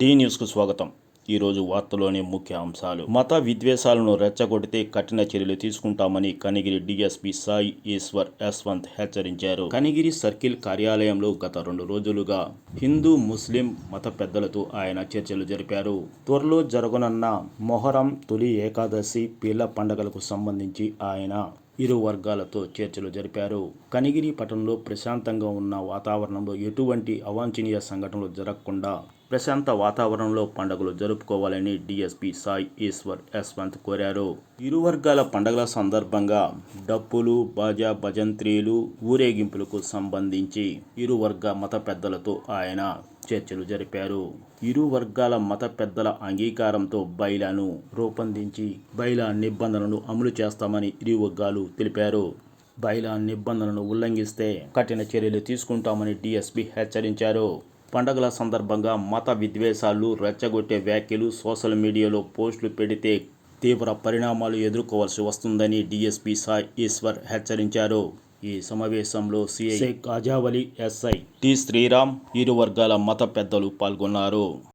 D న్యూస్కు స్వాగతం. ఈరోజు వార్తలోని ముఖ్య అంశాలు. మత విద్వేషాలను రెచ్చగొడితే కఠిన చర్యలు తీసుకుంటామని కనిగిరి డిఎస్పి సాయి ఈశ్వర్ యశ్వంత్ హెచ్చరించారు. కనిగిరి సర్కిల్ కార్యాలయంలో గత రెండు రోజులుగా హిందూ ముస్లిం మత పెద్దలతో ఆయన చర్చలు జరిపారు. త్వరలో జరగనున్న మొహరం తొలి ఏకాదశి పీర్ల పండుగలకు సంబంధించి ఆయన ఇరు వర్గాలతో చర్చలు జరిపారు. కనిగిరి పట్టణంలో ప్రశాంతంగా ఉన్న వాతావరణంలో ఎటువంటి అవాంఛనీయ సంఘటనలు జరగకుండా ప్రశాంత వాతావరణంలో పండుగలు జరుపుకోవాలని డీఎస్పీ సాయి ఈశ్వర్ యశ్వంత్ కోరారు. ఇరు వర్గాల పండుగల సందర్భంగా డప్పులు బాజా భజంత్రీలు ఊరేగింపులకు సంబంధించి ఇరు వర్గ మత పెద్దలతో ఆయన చర్చలు జరిపారు. ఇరు వర్గాల మత పెద్దల అంగీకారంతో బైలాను రూపొందించి బైలా నిబంధనలను అమలు చేస్తామని ఇరు వర్గాలు తెలిపారు. బైలా నిబంధనలను ఉల్లంఘిస్తే కఠిన చర్యలు తీసుకుంటామని డీఎస్పీ హెచ్చరించారు. పండగల సందర్భంగా మత విద్వేషాలు రెచ్చగొట్టే వ్యాఖ్యలు సోషల్ మీడియాలో పోస్టులు పెడితే తీవ్ర పరిణామాలు ఎదుర్కోవాల్సి వస్తుందని డీఎస్పీ సాయి ఈశ్వర్ హెచ్చరించారు. ఈ సమావేశంలో CI Shaik Ajavali SI T Sriram ఇరు వర్గాల మత పెద్దలు పాల్గొన్నారు.